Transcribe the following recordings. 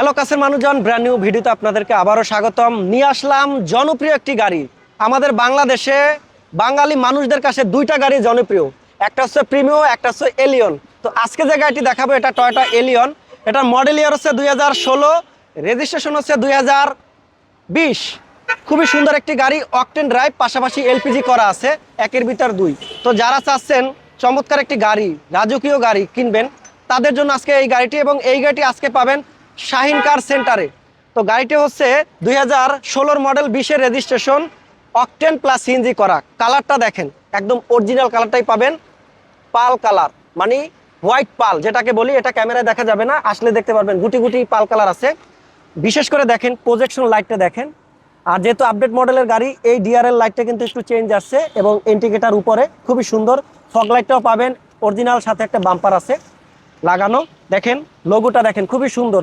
Hello কাছের মানুষজন brand new ভিডিওতে আপনাদেরকে আবারও স্বাগতম। নিয়ে আসলাম জনপ্রিয় একটি গাড়ি। আমাদের বাংলাদেশে বাঙালি মানুষদের কাছে দুইটা গাড়ি জনপ্রিয়। একটা হচ্ছে প্রিমিও একটা হচ্ছে এলিয়ন তো আজকে যে গাড়িটি দেখাবো, এটা টয়টা এলিয়ন এটার মডেল ইয়ার হচ্ছে দুই হাজার ষোলো রেজিস্ট্রেশন হচ্ছে দুই হাজার বিশ। খুবই সুন্দর একটি গাড়ি অকটেন ড্রাইভ পাশাপাশি এলপিজি করা আছে, একের ভিতর দুই। তো যারা চাচ্ছেন চমৎকার একটি গাড়ি, রাজকীয় গাড়ি কিনবেন, তাদের জন্য আজকে এই গাড়িটি এবং এই গাড়িটি আজকে পাবেন শাহিন কার সেন্টারে। তো গাড়িটি হচ্ছে দুই হাজার ষোলোর মডেল বিশের রেজিস্ট্রেশন অকটেন প্লাস সিএনজি করা। কালারটা দেখেন, একদম অরিজিনাল কালারটাই পাবেন। পাল কালার মানে হোয়াইট পাল, যেটাকে বলি, এটা ক্যামেরায় দেখা যাবে না, আসলে দেখতে পারবেন গুটি গুটি পাল কালার আছে। বিশেষ করে দেখেন প্রজেকশন লাইটটা দেখেন। আর যেহেতু আপডেট মডেলের গাড়ি, এই ডিআরএল লাইটটা কিন্তু একটু চেঞ্জ আসছে এবং ইন্ডিকেটার উপরে খুবই সুন্দর ফগ লাইটটাও পাবেন। অরিজিনাল সাথে একটা বাম্পার আছে লাগানো। দেখেন লোগোটা দেখেন, খুবই সুন্দর।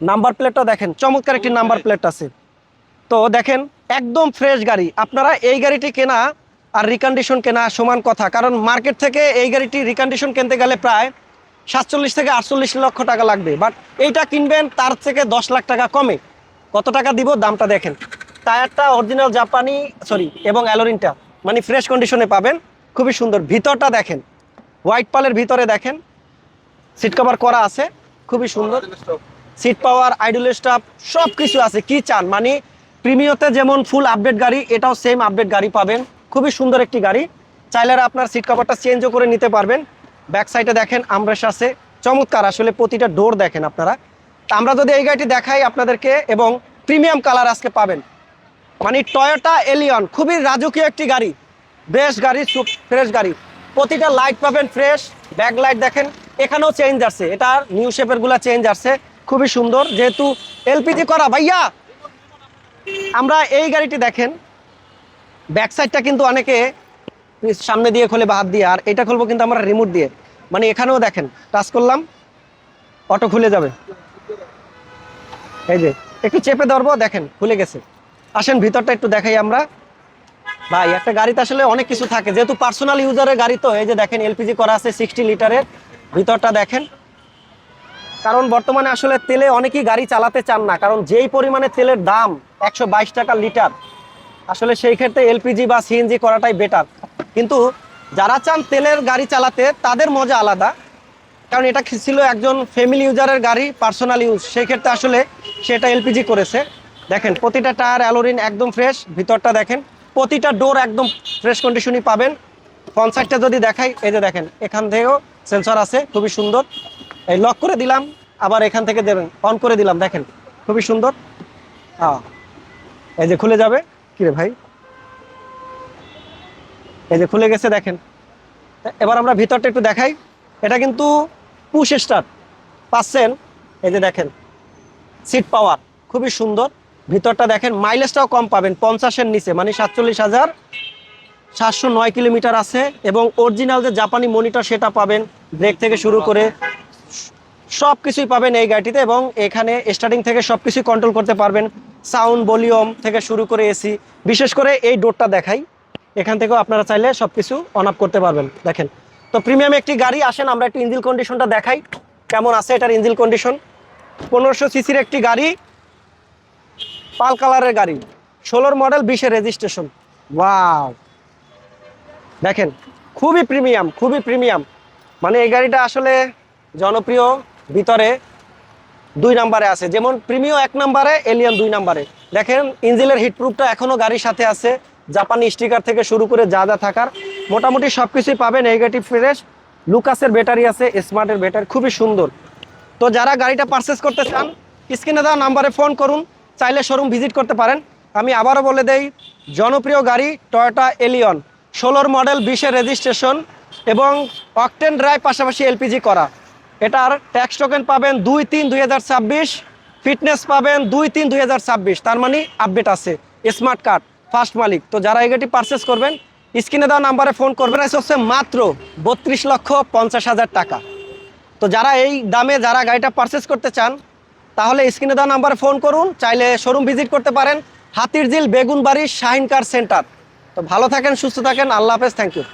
নাম্বার প্লেটটা দেখেন চমৎকার একটি নাম্বার প্লেট আছে। তো দেখেন একদম ফ্রেশ গাড়ি। আপনারা এই গাড়িটি কেনা আর রিকন্ডিশন কেনা সমান কথা কারণ মার্কেট থেকে এই গাড়িটি রিকন্ডিশন কিনতে গেলে প্রায় সাতচল্লিশ থেকে আটচল্লিশ লক্ষ টাকা লাগবে। বাট এইটা কিনবেন তার থেকে দশ লাখ টাকা কমে। কত টাকা দিব দামটা দেখেন। টায়ারটা অরিজিনাল জাপানি সরি এবং অ্যালোরিনটা মানে ফ্রেশ কন্ডিশনে পাবেন। খুবই সুন্দর। ভিতরটা দেখেন হোয়াইট পালের ভিতরে দেখেন। সিট কভার করা আছে খুবই সুন্দর। সিট পাওয়ার আইডল স্টাফ সব কিছু আছে। কি চান? মানে প্রিমিয়তে যেমন ফুল আপডেট গাড়ি, এটাও সেম আপডেট গাড়ি পাবেন। খুবই সুন্দর একটি গাড়ি। চাইলে আপনার সিট কভারটা চেঞ্জও করে নিতে পারবেন। ব্যাক সাইডে দেখেন আমরেশ আছে। চমৎকার, আসলে প্রতিটা ডোর দেখেন আপনারা। আমরা যদি এই গাড়িটি দেখাই আপনাদেরকে এবং প্রিমিয়াম কালার আজকে পাবেন। মানে টয়োটা এলিয়ন খুবই রাজকীয় একটি গাড়ি। বেশ গাড়ি ফ্রেশ গাড়ি। প্রতিটা লাইট পাবেন ফ্রেশ ব্যাক লাইট দেখেন। এখানেও চেঞ্জ আসছে এটার নিউ শেপেরগুলা চেঞ্জ আসছে খুবই সুন্দর, যেহেতু এলপিজি করা। ভাইয়া, আমরা এই গাড়িটি দেখেন ব্যাক সাইডটা কিন্তু অনেকে সামনে দিয়ে খোলে বা হাত দিয়ে, আর এটা খুলবো কিন্তু আমরা রিমোট দিয়ে। মানে এখানেও দেখেন টাচ করলাম অটো খুলে যাবে। এই যে, একটু চেপে ধরবো, দেখেন, খুলে গেছে। আসেন, ভিতরটা একটু দেখাই আমরা। ভাই, একটা গাড়িতে আসলে অনেক কিছু থাকে, যেহেতু পার্সোনাল ইউজারের গাড়ি তো, এই যে দেখেন, এলপিজি করা আছে সিক্সটি লিটারের ভিতরটা দেখেন। কারণ বর্তমানে আসলে তেলে অনেকেই গাড়ি চালাতে চান না, কারণ যেই পরিমাণে তেলের দাম একশো বাইশ টাকা লিটার, আসলে সেই ক্ষেত্রে এলপিজি বা সিএনজি করাটাই বেটার কিন্তু যারা চান তেলের গাড়ি চালাতে, তাদের মজা আলাদা, কারণ এটা ছিল একজন ফ্যামিলি ইউজারের গাড়ি পার্সোনাল ইউজ সেই ক্ষেত্রে আসলে সেটা এলপিজি করেছে। দেখেন, প্রতিটা টায়ার অ্যালোরিন একদম ফ্রেশ ভিতরটা দেখেন, প্রতিটা ডোর একদম ফ্রেশ কন্ডিশনই পাবেন। ফ্রন্ট সাইডটা যদি দেখাই, এই যে দেখেন, এখান থেকেও সেন্সর আছে, খুবই সুন্দর। এই লক করে দিলাম, আবার এখান থেকে দেবেন অন করে দিলাম, দেখেন, খুবই সুন্দর। হ্যাঁ এই যে খুলে যাবে, কিরে ভাই? এই যে খুলে গেছে, দেখেন। এবার আমরা ভিতরটা একটু দেখাই। এটা কিন্তু পুশ স্টার্ট পাচ্ছেন? এই যে দেখেন সিট পাওয়ার খুবই সুন্দর। ভিতরটা দেখেন মাইলেজটাও কম পাবেন, পঞ্চাশের নিচে মানে সাতচল্লিশ হাজার সাতশো নয় কিলোমিটার আছে। এবং অরিজিনাল যে জাপানি মনিটর সেটা পাবেন ব্রেক থেকে শুরু করে সব কিছুই পাবেন এই গাড়িটিতে এবং এখানে স্টার্টিং থেকে সব কিছুই কন্ট্রোল করতে পারবেন। সাউন্ড ভলিউম থেকে শুরু করে এসি বিশেষ করে এই ডোরটা দেখাই। এখান থেকেও আপনারা চাইলে সব কিছু অন আপ করতে পারবেন। দেখেন, তো প্রিমিয়াম একটি গাড়ি, আসেন আমরা একটু ইঞ্জিল কন্ডিশনটা দেখাই। কেমন আছে এটার ইঞ্জিল কন্ডিশন পনেরোশো সিসির একটি গাড়ি, পাল কালারের গাড়ি, ষোলোর মডেল বিশের রেজিস্ট্রেশন ওয়াও দেখেন, খুবই প্রিমিয়াম খুবই প্রিমিয়াম মানে এই গাড়িটা আসলে জনপ্রিয় ভিতরে দুই নাম্বারে আছে। যেমন প্রিমিয় এক নাম্বারে, এলিয়ান দুই নাম্বারে। দেখেন, ইঞ্জিলের হিটপ্রুফটা এখনও গাড়ির সাথে আছে। জাপানি স্টিকার থেকে শুরু করে যা যা থাকার। মোটামুটি সব কিছুই পাবে নেগেটিভ ফ্রেশ লুকাসের ব্যাটারি আছে, স্মার্টের ব্যাটারি, খুবই সুন্দর। তো যারা গাড়িটা পারচেস করতে চান, স্ক্রিনে দেওয়া নাম্বারে ফোন করুন। চাইলে শোরুম ভিজিট করতে পারেন। আমি আবারও বলে দেই, জনপ্রিয় গাড়ি টয়োটা এলিয়ন ষোলোর মডেল বিশের রেজিস্ট্রেশন এবং অকটেন ড্রাইভ পাশাপাশি এলপিজি করা। এটার ট্যাক্স টোকেন পাবেন দুই তিন দুই ফিটনেস পাবেন দুই তিন দুই তার মানে আপডেট আছে। স্মার্ট কার্ড ফার্স্ট মালিক। তো যারা এই গাড়িটি পারচেস করবেন, স্ক্রিনে দেওয়া নাম্বারে ফোন করবেন। এসে হচ্ছে মাত্র বত্রিশ লক্ষ পঞ্চাশ হাজার টাকা। তো যারা এই দামে যারা গাড়িটা পারচেস করতে চান, তাহলে স্ক্রিনে দেওয়া নাম্বারে ফোন করুন। চাইলে শোরুম ভিজিট করতে পারেন। হাতিরঝিল বেগুনবাড়ি শাহিন কার সেন্টার তো ভালো থাকেন, সুস্থ থাকেন। আল্লাহ হাফেজ। Thank you